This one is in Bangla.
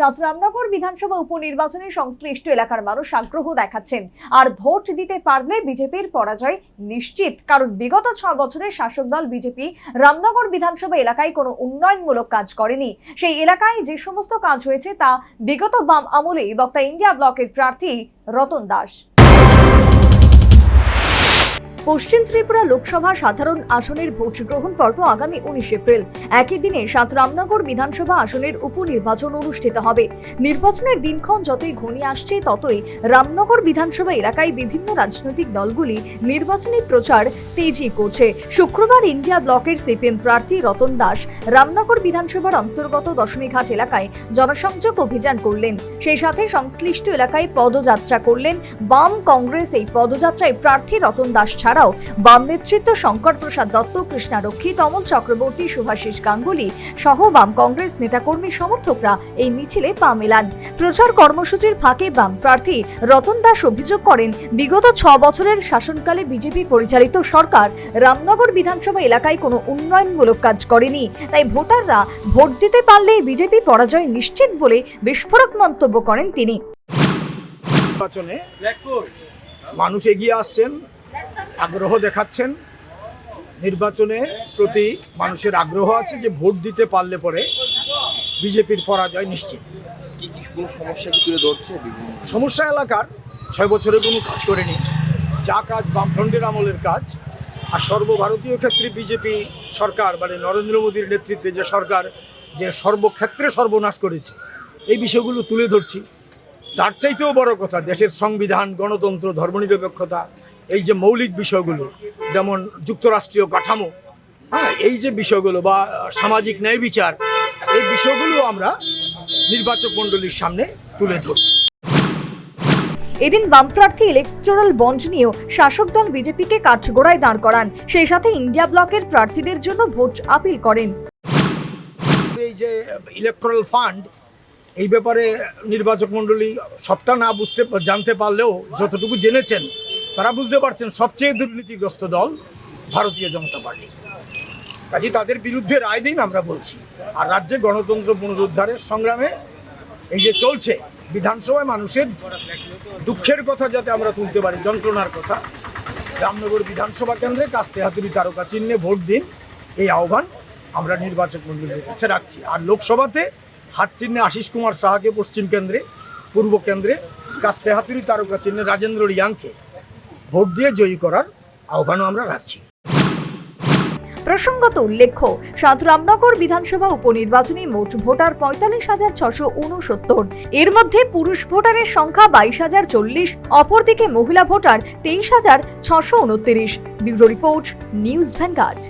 সাত রামনগর বিধানসভা উপনির্বাচনে সংশ্লিষ্ট এলাকার মানুষ আগ্রহ দেখাচ্ছেন। আর ভোট দিতে পারলে বিজেপির পরাজয় নিশ্চিত। কারণ বিগত ছ বছরের শাসক দল বিজেপি রামনগর বিধানসভা এলাকায় কোনো উন্নয়নমূলক কাজ করেনি। সেই এলাকায় যে সমস্ত কাজ হয়েছে তা বিগত বাম আমলেই বক্তা ইন্ডিয়া ব্লকের প্রার্থী রতন দাস। পশ্চিম ত্রিপুরা লোকসভা সাধারণ আসনের ভোট গ্রহণ পর্ব আগামী উনিশ এপ্রিল। একই দিনে সাত রামনগর বিধানসভা আসনের উপনির্বাচন অনুষ্ঠিত হবে। নির্বাচনের দিনক্ষণ যতই ঘনিয়ে আসছে, ততই রামনগর বিধানসভা এলাকায় বিভিন্ন রাজনৈতিক দলগুলি নির্বাচনী প্রচার তেজি করছে। শুক্রবার ইন্ডিয়া ব্লকের সিপিএম প্রার্থী রতন দাস রামনগর বিধানসভার অন্তর্গত দশমীঘাট এলাকায় জনসংযোগ অভিযান করলেন। সেই সাথে সংশ্লিষ্ট এলাকায় পদযাত্রা করলেন। বাম কংগ্রেস এই পদযাত্রায় প্রার্থী রতন দাস ছাড়াও বাম নেতৃত্ব শঙ্কর প্রসাদ দত্ত কৃষ্ণারক্ষী তমল চক্রবর্তী সুভাষিস গাঙ্গুলি সহ বাম কংগ্রেস নেতাকর্মী সমর্থকরা এই মিছিলে পা মেলান। প্রচার কর্মসূচির ফাঁকে বাম প্রার্থী রতন দাস অভিযোগ করেন, বিগত ছ বছরের শাসনকালে বিজেপি পরিচালিত সরকার রামনগর বিধানসভা এলাকায় কোনো উন্নয়নমূলক কাজ করেনি। তাই ভোটাররা ভোট দিতে পারলেই বিজেপি পরাজয় নিশ্চিত বলে বিস্ফোরক মন্তব্য করেন তিনি। মানুষ এগিয়ে আসছেন আগ্রহ দেখাচ্ছেন। নির্বাচনে প্রতি মানুষের আগ্রহ আছে যে ভোট দিতে পারলে পরে বিজেপির পরাজয় নিশ্চিত। কি কি কোনো সমস্যা কি তুলে ধরছে সমস্যা এলাকার ছয় বছরে কোনো কাজ করেনি। যা কাজ বামফ্রন্টের আমলের কাজ আর সর্বভারতীয় ক্ষেত্রে বিজেপি সরকার মানে নরেন্দ্র মোদীর নেতৃত্বে যে সরকার যে সর্বক্ষেত্রে সর্বনাশ করেছে এই বিষয়গুলো তুলে ধরছি। তার চাইতেও বড় কথা দেশের সংবিধান গণতন্ত্র ধর্মনিরপেক্ষতা এই যে মৌলিক বিষয়গুলো যেমন যুক্তরাষ্ট্রীয় কাঠামো হ্যাঁ এই যে বিষয়গুলো বা সামাজিক ন্যায় বিচার এই বিষয়গুলো আমরা নির্বাচক মণ্ডলীর সামনে তুলে ধরছি। এদিন বামপ্রার্থী ইলেকটোরাল বন্ড নিয়েও শাসক দল বিজেপিকে কাঠগোড়ায় দাঁড় করান। সেই সাথে ইন্ডিয়া ব্লকের প্রার্থীদের জন্য ভোট আপিল করেন। এই যে ইলেকট্রাল ফান্ড এই ব্যাপারে নির্বাচক মণ্ডলী সবটা না বুঝতে জানতে পারলেও যতটুকু জেনেছেন তারা বুঝতে পারছেন সবচেয়ে দুর্নীতিগ্রস্ত দল ভারতীয় জনতা পার্টি। কাজে তাদের বিরুদ্ধে রায় দিন আমরা বলছি। আর রাজ্যে গণতন্ত্র পুনরুদ্ধারের সংগ্রামে এই যে চলছে, বিধানসভায় মানুষের দুঃখের কথা যাতে আমরা তুলতে পারি, যন্ত্রণার কথা, রামনগর বিধানসভা কেন্দ্রে কাস্তে হাতুড়ি তারকা চিহ্নে ভোট দিন, এই আহ্বান আমরা নির্বাচক মন্ডলীর কাছে রাখছি। আর লোকসভাতে হাত চিহ্নে আশিস কুমার সাহাকে পশ্চিম কেন্দ্রে, পূর্ব কেন্দ্রে কাস্তে হাতুড়ি তারকা চিহ্নে রাজেন্দ্র রিয়াংকে ভোট দিয়ে জয়ী করার আহ্বানও আমরা রাখছি। প্রসঙ্গত উল্লেখ্য সাত রামনগর বিধানসভা উপনির্বাচনে মোট ভোটার পঁয়তাল্লিশ হাজার ছশো উনসত্তর এর মধ্যে পুরুষ ভোটারের সংখ্যা বাইশ হাজার চল্লিশ, অপরদিকে মহিলা ভোটার তেইশ হাজার ছশো উনত্রিশ ব্যুরো রিপোর্ট, নিউজ ভ্যানগার্ড।